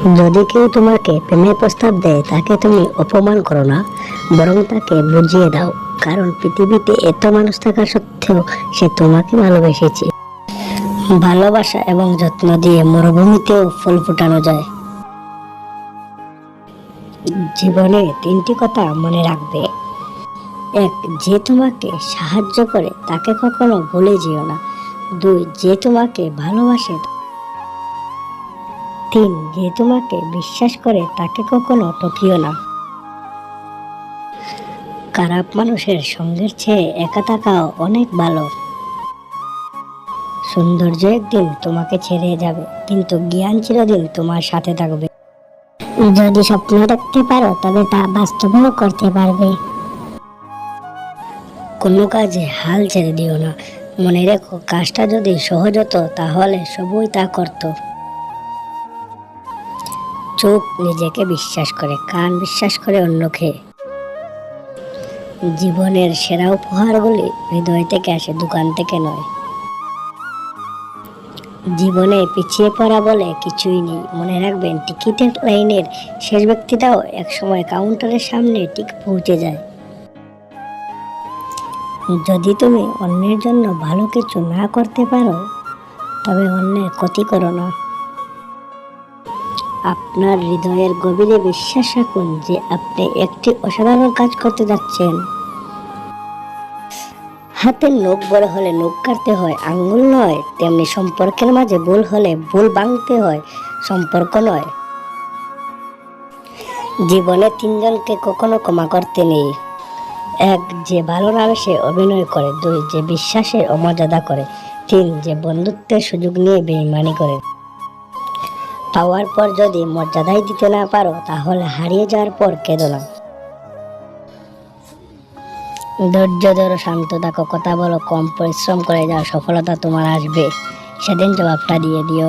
যদি কেউ তোমাকে প্রেমের প্রস্তাব দেয়, তাকে তুমি অপমান করো না, বরং তাকে বুঝিয়ে দাও, কারণ পৃথিবীতে এত মানুষ থাকা সত্ত্বেও সে তোমাকে ভালোবেসেছে। ভালোবাসা এবং যত্ন দিয়ে মরুভূমিতেও ফুল ফোটানো যায়। জীবনে তিনটি কথা মনে রাখবে। এক, যে তোমাকে সাহায্য করে, তাকে কখনো ভুলে যেও না। দুই, যে তোমাকে ভালোবাসে তিন যে তোমাকে বিশ্বাস করে তাকে কখনো ঠকিও না। খারাপ মানুষের সঙ্গের চেয়ে একা থাকাও অনেক ভালো। সৌন্দর্য একদিন তোমাকে ছেড়ে যাবে, কিন্তু জ্ঞান চিরদিন তোমার সাথে থাকবে। যদি স্বপ্ন দেখতে পারো, তবে তা বাস্তবেও করতে পারবে। কোনো কাজে হাল ছেড়ে দিও না। মনে রেখো, কাজটা যদি সহজ হতো, তাহলে সবই তা করত। চোখ নিজেকে বিশ্বাস করে, কান বিশ্বাস করে অন্যকে। জীবনের সেরা উপহারগুলি হৃদয় থেকে আসে, দোকান থেকে নয়। জীবনে পিছিয়ে পড়া বলে কিছুই নেই। মনে রাখবেন, টিকিটের লাইনের শেষ ব্যক্তিটাও একসময় কাউন্টারের সামনে ঠিক পৌঁছে যায়। যদি তুমি অন্যের জন্য ভালো কিছু না করতে পারো, তবে অন্যের ক্ষতি করো না। আপনার হৃদয়ের গভীরে বিশ্বাস রাখুন যে আপনি একটি অসাধারণ কাজ করতে যাচ্ছেন। হাতের নখ বড় হলে নখ কাটতে হয়, আঙ্গুল নয়, তেমনি সম্পর্কের মাঝে ভুল হলে ভুল ভাঙতে হয়, সম্পর্ক নয়। জীবনে তিনজনকে কখনো ক্ষমা করতে নেই। এক, যে ভালো নামে সে অভিনয় করে। দুই, যে বিশ্বাসের অমর্যাদা করে। তিন, যে বন্ধুত্বের সুযোগ নিয়ে বেইমানি করে। পাওয়ার পর যদি মর্যাদাই দিতে না পারো, তাহলে হারিয়ে যাওয়ার পর কেঁদো না। ধৈর্য ধরো, শান্ত থাকো, কথা বলো, কম পরিশ্রম করে যাও, সফলতা তোমার আসবে। সেদিন জবাবটা দিয়ে দিও।